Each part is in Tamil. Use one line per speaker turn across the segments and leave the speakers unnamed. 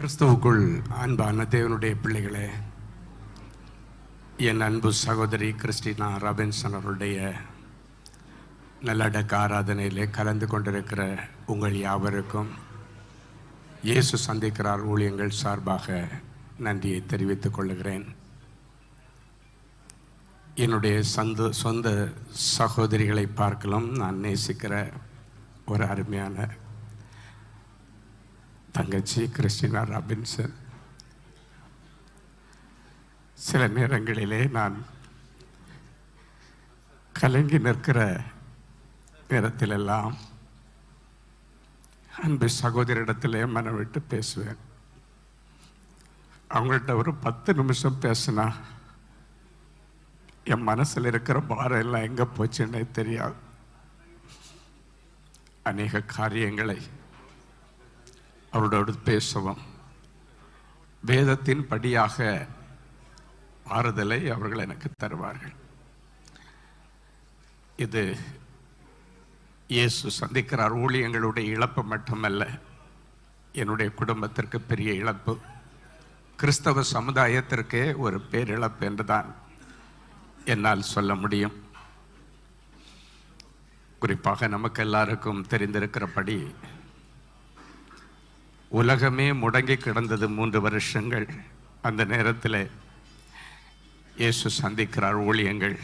கிறிஸ்துவுக்குள் அன்பான தேவனுடைய பிள்ளைகளே என் அன்பு சகோதரி கிறிஸ்டினா ராபின்சன் அவருடைய நல்லடக்க ஆராதனையிலே கலந்து கொண்டிருக்கிற உங்கள் யாவருக்கும் இயேசு சந்திக்கிறார் ஊழியங்கள் சார்பாக நன்றியை தெரிவித்துக் கொள்கிறேன். என்னுடைய சொந்த சொந்த சகோதரிகளை பார்க்கலாம். நான் நேசிக்கிற ஒரு அருமையான தங்கச்சி கிறிஸ்டினா ராபின்சன். சில நேரங்களிலே நான் கலங்கி நிற்கிற நேரத்திலெல்லாம் அன்பு சகோதரிடத்திலே மனம் விட்டு பேசுவேன். அவங்கள்ட்ட ஒரு பத்து நிமிஷம் பேசினா என் மனசில் இருக்கிற பாரம் எல்லாம் எங்கே போச்சுன்னே தெரியாது. அநேக காரியங்களை அவரோடு பேசவும். வேதத்தின் படியாக ஆறுதலை அவர்கள் எனக்கு தருவார்கள். இது இயேசு சந்திக்கிறார். ஊழியங்களுடைய இழப்பு மட்டுமல்ல என்னுடைய குடும்பத்திற்கு பெரிய இழப்பு. கிறிஸ்தவ சமுதாயத்திற்கே ஒரு பேரிழப்பு என்றுதான் என்னால் சொல்ல முடியும். குறிப்பாக நமக்கு எல்லாருக்கும் தெரிந்திருக்கிறபடி உலகமே முடங்கி கிடந்தது மூன்று வருஷங்கள். அந்த நேரத்தில் இயேசு சந்திக்கிறார் ஊழியங்கள்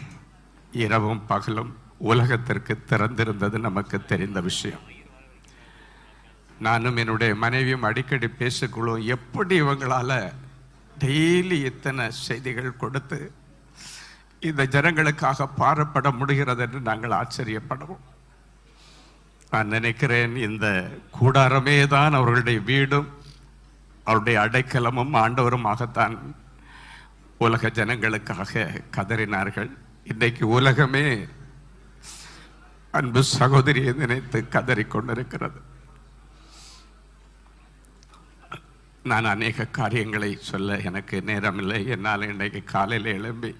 இரவும் பகலும் உலகத்திற்கு திறந்திருந்தது நமக்கு தெரிந்த விஷயம். நானும் என்னுடைய மனைவியும் அடிக்கடி பேசிக்கொள்வோம் எப்படி இவங்களால் டெய்லி இத்தனை செய்திகள் கொடுத்து இந்த ஜனங்களுக்காக பாரப்பட முடிகிறது என்று நாங்கள் ஆச்சரியப்படுவோம். நான் நினைக்கிறேன் இந்த கூடாரமே தான் அவர்களுடைய வீடும் அவருடைய அடைக்கலமும் ஆண்டவருமாகத்தான் உலக ஜனங்களுக்காக கதறினார்கள். இன்றைக்கு உலகமே அன்பு சகோதரியை நினைத்து கதறி கொண்டிருக்கிறது. நான் அநேக காரியங்களை சொல்ல எனக்கு நேரமில்லை. என்னால் இன்றைக்கு காலையில் எழும்பி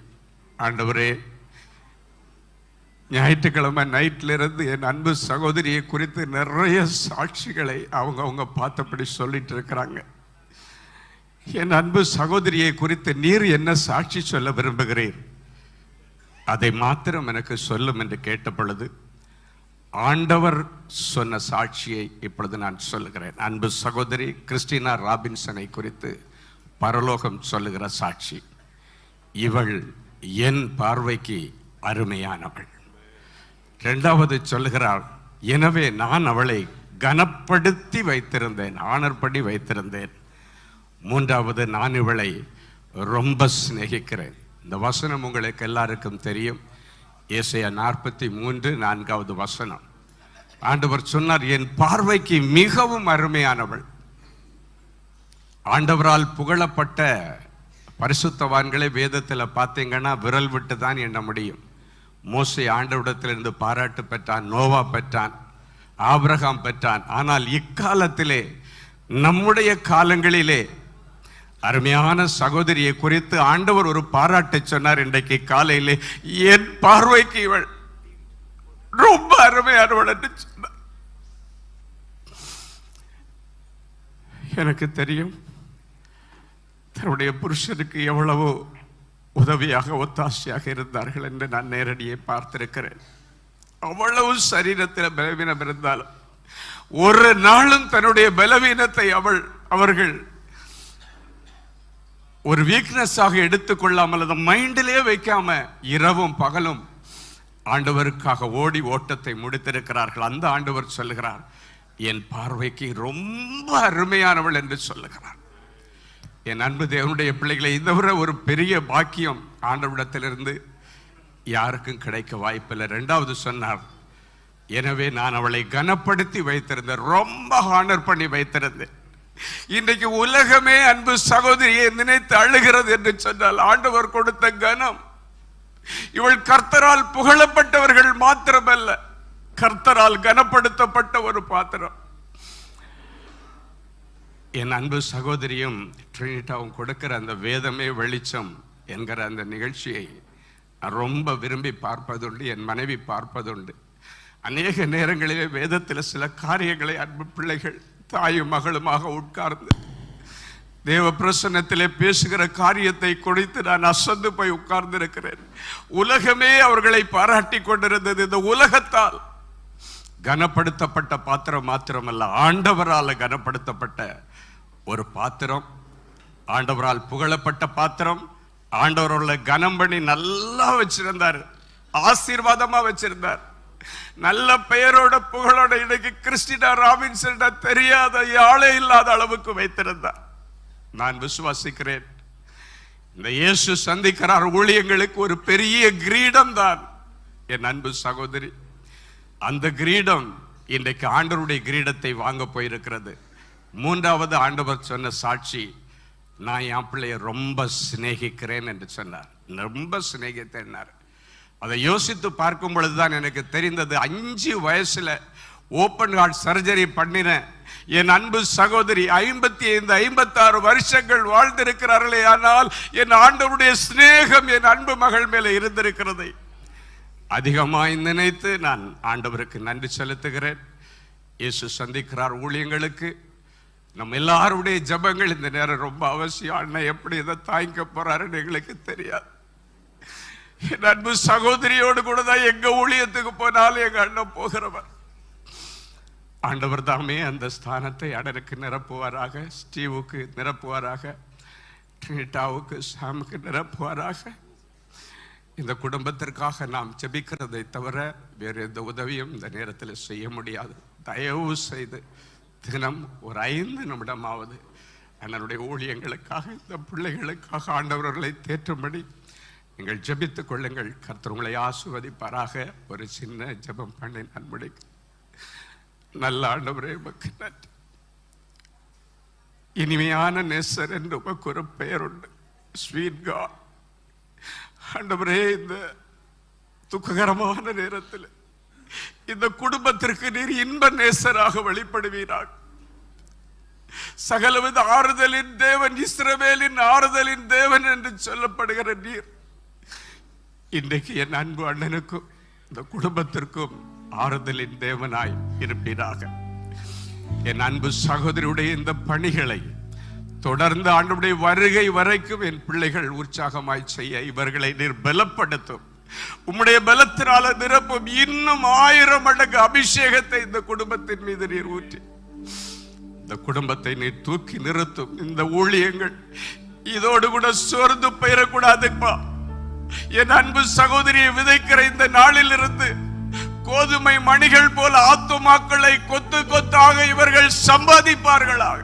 ஆண்டவரே ஞாயிற்றுக்கிழமை நைட்லேருந்து என் அன்பு சகோதரியை குறித்து நிறைய சாட்சிகளை அவங்க அவங்க பார்த்தபடி சொல்லிட்டு இருக்கிறாங்க. என் அன்பு சகோதரியை குறித்து நீர் என்ன சாட்சி சொல்ல விரும்புகிறீர்? அதை மாத்திரம் எனக்கு சொல்லும் என்று கேட்ட பொழுது ஆண்டவர் சொன்ன சாட்சியை இப்பொழுது நான் சொல்லுகிறேன். அன்பு சகோதரி கிறிஸ்டினா ராபின்சனை குறித்து பரலோகம் சொல்லுகிற சாட்சி. இவள் என் பார்வைக்கு அருமையானவள். இரண்டாவது சொல்லுகிறாள் எனவே நான் அவளை கனப்படுத்தி வைத்திருந்தேன் ஆணர்படி வைத்திருந்தேன். மூன்றாவது நான் இவளை ரொம்ப சிநேகிக்கிறேன். இந்த வசனம் உங்களுக்கு எல்லாருக்கும் தெரியும். ஏசையா நாற்பத்தி மூன்று நான்காவது வசனம். ஆண்டவர் சொன்னார் என் பார்வைக்கு மிகவும் அருமையானவள். ஆண்டவரால் புகழப்பட்ட பரிசுத்தவான்களை வேதத்தில் பார்த்தீங்கன்னா விரல் விட்டு தான் எண்ண முடியும். மோசை ஆண்டவிடத்திலிருந்து பாராட்டு பெற்றான் நோவா பெற்றான் ஆபிரகாம் பெற்றான். ஆனால் இக்காலத்திலே நம்முடைய காலங்களிலே அருமையான சகோதரியை குறித்து ஆண்டவர் ஒரு பாராட்டை சொன்னார் இன்றைக்கு காலையிலே. என் பார்வைக்கு இவள் ரொம்ப அருமையானவள் சொன்னார். எனக்கு தெரியும் தன்னுடைய புருஷனுக்கு எவ்வளவோ உதவியாக ஒத்தாசையாக இருந்தார்கள் என்று நான் நேரடியை பார்த்திருக்கிறேன். அவ்வளவு சரீரத்தில் பலவீனம் இருந்தாலும் ஒரு நாளும் தன்னுடைய பலவீனத்தை அவள் அவர்கள் ஒரு வீக்னஸாக எடுத்துக்கொள்ளாமல் அதை மைண்டிலே வைக்காம இரவும் பகலும் ஆண்டவருக்காக ஓடி ஓட்டத்தை முடித்திருக்கிறார்கள். அந்த ஆண்டவர் சொல்லுகிறார் என் பார்வைக்கு ரொம்ப அருமையானவள் என்று சொல்லுகிறார். என் அன்பு தேவனுடைய பிள்ளைகளை இந்த முறை ஒரு பெரிய பாக்கியம் ஆண்டவிடத்திலிருந்து யாருக்கும் கிடைக்க வாய்ப்பில்லை. ரெண்டாவது சொன்னார் எனவே நான் அவளை கனப்படுத்தி வைத்திருந்தேன் ரொம்ப ஹானர் பண்ணி வைத்திருந்தேன். இன்றைக்கு உலகமே அன்பு சகோதரியை நினைத்து அழுகிறது என்று சொன்னால் ஆண்டவர் கொடுத்த கனம். இவள் கர்த்தரால் புகழப்பட்டவர்கள் மாத்திரமல்ல கர்த்தரால் கனப்படுத்தப்பட்ட ஒரு பாத்திரம். என் அன்பு சகோதரியும் ட்ரினிட்டாவும் கொடுக்கிற அந்த வேதமே வெளிச்சம் என்கிற அந்த நிகழ்ச்சியை நான் ரொம்ப விரும்பி பார்ப்பதுண்டு என் மனைவி பார்ப்பதுண்டு. அநேக நேரங்களிலே வேதத்தில் சில காரியங்களை அன்பு பிள்ளைகள் தாயும் மகளுமாக உட்கார்ந்து தேவ பிரசன்னத்திலே பேசுகிற காரியத்தை குறித்து நான் அசந்து போய் உட்கார்ந்திருக்கிறேன். உலகமே அவர்களை பாராட்டி கொண்டிருந்தது. இந்த உலகத்தால் கனப்படுத்தப்பட்ட பாத்திரம் மாத்திரமல்ல ஆண்டவரால் கனப்படுத்தப்பட்ட ஒரு பாத்திரம். ஆண்டவரால் புகழப்பட்ட பாத்திரம். ஆண்டவரோட கனம் பண்ணி நல்லா வச்சிருந்தார். ஆசீர்வாதமா வச்சிருந்தார். நல்ல பெயரோட புகழோட இன்னைக்கு கிறிஸ்டினா ராபின்சன் தெரியாத யாழே இல்லாத அளவுக்கு வைத்திருந்தார். நான் விசுவாசிக்கிறேன். இந்த இயேசு சந்திக்கிறார் ஊழியங்களுக்கு ஒரு பெரிய கிரீடம் தான். என் அன்பு சகோதரி அந்த கிரீடம் இன்றைக்கு ஆண்டவருடைய கிரீடத்தை வாங்க போயிருக்கிறது. மூன்றாவது ஆண்டவர் சொன்ன சாட்சி நான் என் பிள்ளைய ரொம்ப சிநேகிக்கிறேன் என்று சொன்னார். ரொம்ப சிநேகித்தேன்னார் அதை யோசித்து பார்க்கும் பொழுதுதான் எனக்கு தெரிந்தது அஞ்சு வயசில் ஓப்பன் ஹார்ட் சர்ஜரி பண்ணின என் அன்பு சகோதரி ஐம்பத்தி ஐந்து ஐம்பத்தாறு வருஷங்கள் வாழ்ந்திருக்கிறார்களே ஆனால் என் ஆண்டவருடைய சிநேகம் என் அன்பு மகள் மேலே இருந்திருக்கிறதை. அதிகமாய் நினைத்து நான் ஆண்டவருக்கு நன்றி செலுத்துகிறேன். இயேசு சந்திக்கிறார் ஊழியங்களுக்கு. நம்ம எல்லாருடைய ஜெபங்கள் இந்த நேரம் ரொம்ப அவசியம். அண்ணன் எப்படி இதை தாங்கிக்க போறாருன்னு எங்களுக்கு தெரியாது. என் அன்பு சகோதரியோடு கூட தான் எங்க ஊழியத்துக்கு போனாலும் எங்க அண்ணன் போகிறவர். ஆண்டவர் தாமே அந்த ஸ்தானத்தை அடனுக்கு நிரப்புவாராக ஸ்டீவுக்கு நிரப்புவாராக ட்ரினிட்டாவுக்கு சாமுக்கு நிரப்புவாராக. இந்த குடும்பத்திற்காக நாம் ஜெபிக்கிறதை தவிர வேறு எந்த உதவியும் இந்த நேரத்தில் செய்ய முடியாது. தயவு செய்து தினம் ஒரு ஐந்து நிமிடமாவது அண்ணனுடைய ஊழியங்களுக்காக இந்த பிள்ளைகளுக்காக ஆண்டவர்களை தேற்றும்படி நீங்கள் ஜெபித்துக் கொள்ளுங்கள். கர்த்தர் உங்களை ஆசுவதிப்பாராக ஒரு சின்ன ஜெபம் பண்ணி நான் நல்ல ஆண்டவரே உமக்கு நன்றி. இனிமையான நேசர் என்று உமக்கு ஒரு பெயர் உண்டு. ஸ்வீட் காட் ஆண்டவரே இந்த துக்ககரமான நேரத்தில் இந்த குடும்பத்திற்கு நீர் இன்ப நேசராக வெளிப்படுவீராக. சகலவித ஆறுதலின் தேவன் இஸ்ரவேலின் ஆறுதலின் தேவன் என்று சொல்லப்படுகிற நீர். இன்றைக்கு என் அன்பு அண்ணனுக்கும் இந்த குடும்பத்திற்கும் ஆறுதலின் தேவனாய் இருப்பீராக. என் அன்பு சகோதரியுடைய இந்த பணிகளை தொடர்ந்து ஆண்டுடைய வருகை வரைக்கும் என் பிள்ளைகள் உற்சாகமாய் செய்ய இவர்களை நீர் பலப்படுத்தும். உம்முடைய பலத்தினால நிரப்பும் இன்னும் ஆயிரம் மடங்கு அபிஷேகத்தை இந்த குடும்பத்தின் மீது நீர் ஊற்றி. இந்த குடும்பத்தை நீர் தூக்கி நிறுத்தும். இந்த ஊழியங்கள் இதோடு கூட சோர்ந்து போயிடக்கூடாதுப்பா என் அன்பு சகோதரியை விதைக்கிற இந்த நாளில் இருந்து கோதுமை மணிகள் போல ஆத்துமாக்களை கொத்து கொத்தாக இவர்கள் சம்பாதிப்பார்களாக.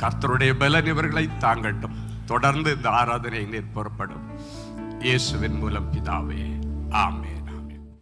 கர்த்தருடைய பலன் இவர்களை தாங்கட்டும். தொடர்ந்து இந்த ஆராதனை நீர் புறப்படும். இயேசுவின் மூலம் பிதாவே. ஆமே